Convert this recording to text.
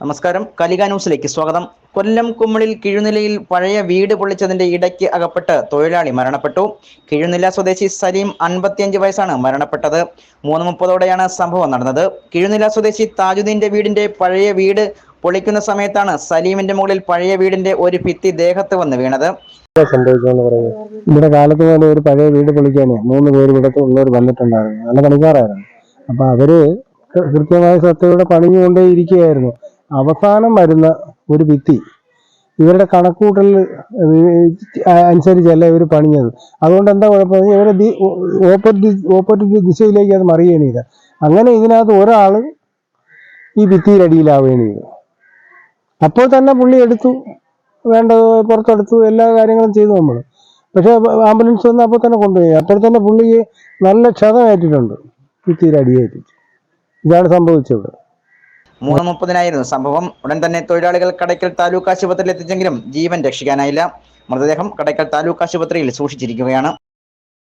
നമസ്കാരം. കലിക ന്യൂസിലേക്ക് സ്വാഗതം. കൊല്ലം കുമ്മളിൽ കിഴുനിലയിൽ പഴയ വീട് പൊളിച്ചതിന്റെ ഇടയ്ക്ക് അകപ്പെട്ട് തൊഴിലാളി മരണപ്പെട്ടു. കിഴുനില സ്വദേശി സലീം അൻപത്തിയഞ്ച് വയസ്സാണ് മരണപ്പെട്ടത്. മൂന്ന് മുപ്പതോടെയാണ് സംഭവം നടന്നത്. കിഴുനില സ്വദേശി താജുദ്ദീന്റെ വീടിന്റെ പഴയ വീട് പൊളിക്കുന്ന സമയത്താണ് സലീമിന്റെ മുകളിൽ പഴയ വീടിന്റെ ഒരു ഭിത്തി ദേഹത്ത് വന്ന് വീണത്. സംഭവിച്ചെന്ന് ഇവിടെ കാലത്ത് പോലെ ഒരു പഴയ വീട് പൊളിക്കാനേ മൂന്ന് പേര് ഇവിടെ ഉള്ളവർ വന്നിട്ടുണ്ടായിരുന്നു. നല്ല പണിക്കാരായിരുന്നു. അപ്പൊ അവർ കൃത്യമായ സത്യയുടെ പണിഞ്ഞുകൊണ്ടേ ഇരിക്കുകയായിരുന്നു അവസാനം വരുന്ന ഒരു ഭിത്തി. ഇവരുടെ കണക്കൂട്ടൽ അനുസരിച്ചല്ല ഇവർ പണിഞ്ഞത്. അതുകൊണ്ട് എന്താ കുഴപ്പം? ഇവരെ ഓപ്പോസിറ്റ് ഓപ്പോസിറ്റ് ദിശയിലേക്ക് അത് മറിയണീത് അങ്ങനെ ഇതിനകത്ത് ഒരാൾ ഈ ഭിത്തിയിലടിയിലാവുകയാണ് അപ്പോൾ തന്നെ പുള്ളി എടുത്തു വേണ്ടത് പുറത്തെടുത്തു എല്ലാ കാര്യങ്ങളും ചെയ്തു നമ്മൾ. പക്ഷേ ആംബുലൻസ് വന്ന് അപ്പോൾ തന്നെ കൊണ്ടുപോയി. അപ്പോൾ തന്നെ പുള്ളി നല്ല ക്ഷതമേറ്റിട്ടുണ്ട് ഭിത്തിയിൽ അടിയേറ്റ് ഇതാണ് സംഭവിച്ചത് മൂന്ന് മുപ്പതിനായിരുന്നു സംഭവം ഉടൻ തന്നെ തൊഴിലാളികൾ കടയ്ക്കൽ താലൂക്ക് ആശുപത്രിയിൽ എത്തിച്ചെങ്കിലും ജീവൻ രക്ഷിക്കാനായില്ല. മൃതദേഹം കടയ്ക്കൽ താലൂക്ക് ആശുപത്രിയിൽ സൂക്ഷിച്ചിരിക്കുകയാണ്.